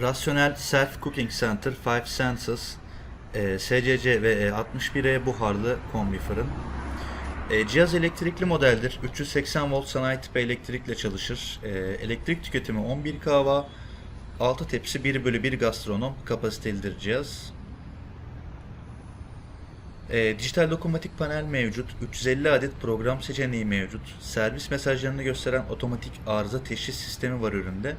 Rasyonel Self Cooking Center 5 Senses e, SCC ve 61E buharlı kombi fırın. E, cihaz elektrikli modeldir. 380 volt sanayi tipi elektrikle çalışır. E, elektrik tüketimi 11 kW. 6 tepsi 1 bölü 1 gastronom kapasitelidir cihaz. E, dijital dokunmatik panel mevcut. 350 adet program seçeneği mevcut. Servis mesajlarını gösteren otomatik arıza teşhis sistemi var üründe.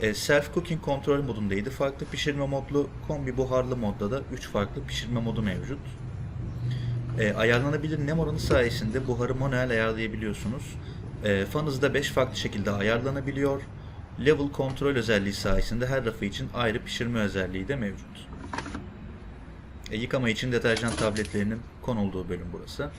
E, self cooking kontrol modunda 7 farklı pişirme modlu, kombi buharlı modda da 3 farklı pişirme modu mevcut. E, ayarlanabilir nem oranı sayesinde buharı manuel ayarlayabiliyorsunuz. E, fan hızı da 5 farklı şekilde ayarlanabiliyor. Level kontrol özelliği sayesinde her rafı için ayrı pişirme özelliği de mevcut. E, yıkama için deterjan tabletlerinin konulduğu bölüm burası.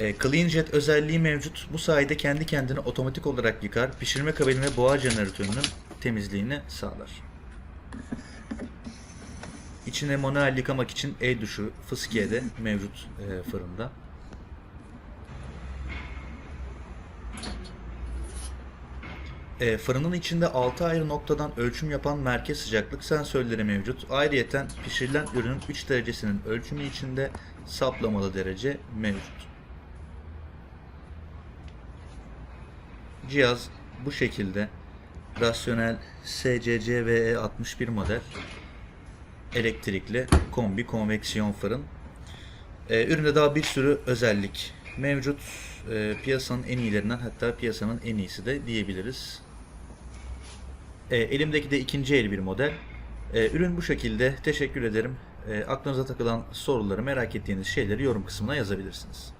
E, CleanJet özelliği mevcut. Bu sayede kendi kendine otomatik olarak yıkar, pişirme kabini ve buhar jeneratörünün temizliğini sağlar. İçine manuel yıkamak için el duşu fıskiye de mevcut e, fırında. E, fırının içinde 6 ayrı noktadan ölçüm yapan merkez sıcaklık sensörleri mevcut. Ayrıyeten pişirilen ürünün 3 derecesinin ölçümü içinde saplamalı derece mevcut. Cihaz bu şekilde rasyonel SCC VE61 model elektrikli kombi konveksiyon fırın. Ee, üründe daha bir sürü özellik mevcut. Ee, piyasanın en iyilerinden hatta piyasanın en iyisi de diyebiliriz. Ee, elimdeki de ikinci el bir model. Ee, ürün bu şekilde. Teşekkür ederim. Ee, aklınıza takılan soruları, merak ettiğiniz şeyleri yorum kısmına yazabilirsiniz.